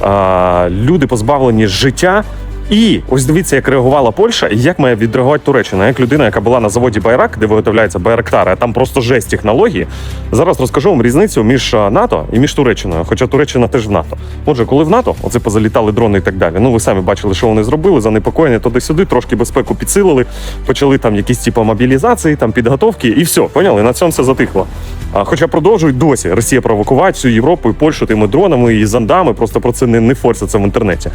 а, люди позбавлені життя. І ось дивіться, як реагувала Польща, і як має відреагувати Туреччина. Як людина, яка була на заводі Байрак, де виготовляється Байрактари, а там просто жесть технології. Зараз розкажу вам різницю між НАТО і між Туреччиною. Хоча Туреччина теж в НАТО. Отже, коли в НАТО, оце позалітали дрони і так далі. Ну ви самі бачили, що вони зробили, занепокоєння туди-сюди, трошки безпеку підсилили, почали там якісь типу мобілізації, там підготовки, і все, поняли? На цьому все затихло. А, хоча продовжують досі Росія провокувати всю Європу і Польщу тими дронами і зандами, просто про це не, не форсяться в інтернеті.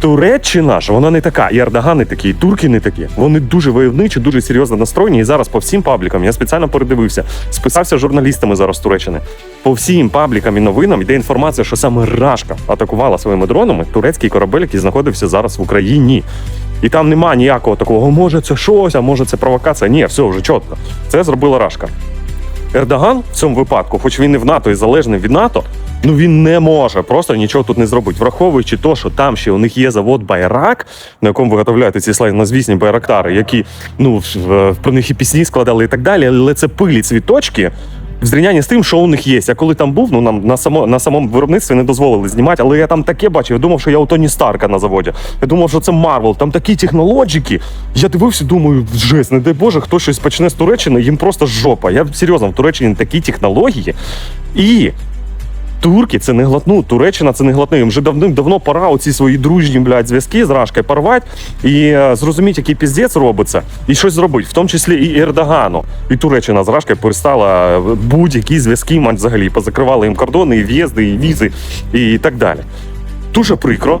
Туреччина ж вона не така, і Ердоган не такий, і турки не такі. Вони дуже войовничі, дуже серйозно настроєні. І зараз по всім паблікам я спеціально передивився, списався з журналістами зараз Туреччини. По всім паблікам і новинам йде інформація, що саме Рашка атакувала своїми дронами турецький корабель, який знаходився зараз в Україні. І там нема ніякого такого, може це щось, а може це провокація. Ні, все вже чітко. Це зробила Рашка. Ердоган в цьому випадку, хоч він і в НАТО і залежний від НАТО, ну він не може просто нічого тут не зробити, враховуючи те, що там ще у них є завод Байрак, на якому виготовляють ці славнозвісні байрактари, які ну в- про них і пісні складали і так далі, але це пилі цвіточки. В зрівнянні з тим, що у них є. Я коли там був, ну нам на само на самому виробництві не дозволили знімати, але я там таке бачив. Я думав, що я у Тоні Старка на заводі. Я думав, що це Марвел. Там такі технологіки. Я дивився, думаю, жесть, не дай Боже, хто щось почне з Туреччини, їм просто жопа. Я серйозно, в Туреччині такі технології. І турки це не глотну, Туреччина це не глотне. Їм вже давним-давно пора оці свої дружні блядь, зв'язки з Рашкою порвати і е, зрозуміти, який піздець робиться, і щось зробити, в тому числі і Ердогану. І Туреччина з Рашкою перестала е, будь-які зв'язки мать взагалі. Позакривали їм кордони, і в'їзди, і візи, і так далі. Дуже прикро.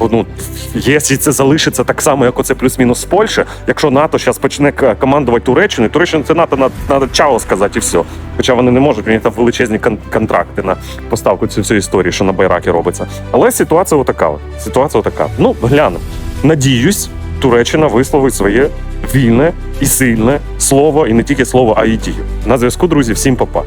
Ну, якщо це залишиться так само, як оце плюс-мінус з Польщі, якщо НАТО зараз почне командувати Туреччиною, Туреччина це НАТО треба чао сказати і все. Хоча вони не можуть, у них там величезні кон- контракти на поставку цю всю історії, що на Байракі робиться. Але ситуація отака. Ситуація отака. Ну, глянемо. Надіюсь, Туреччина висловить своє вільне і сильне слово, і не тільки слово, а й дію. На зв'язку, друзі, всім папа.